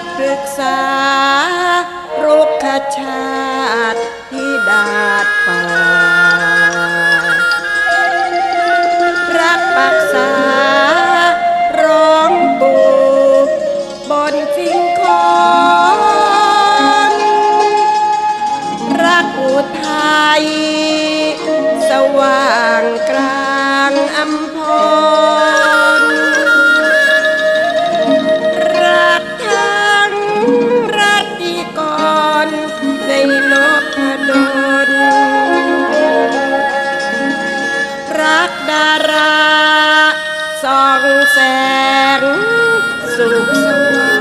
ติปรึกษารุกขชาติที่ดาดป่า รักปักษาร้องปูบนสิ่งของรักอุทัยสว่างกลางอำพร แสงสุข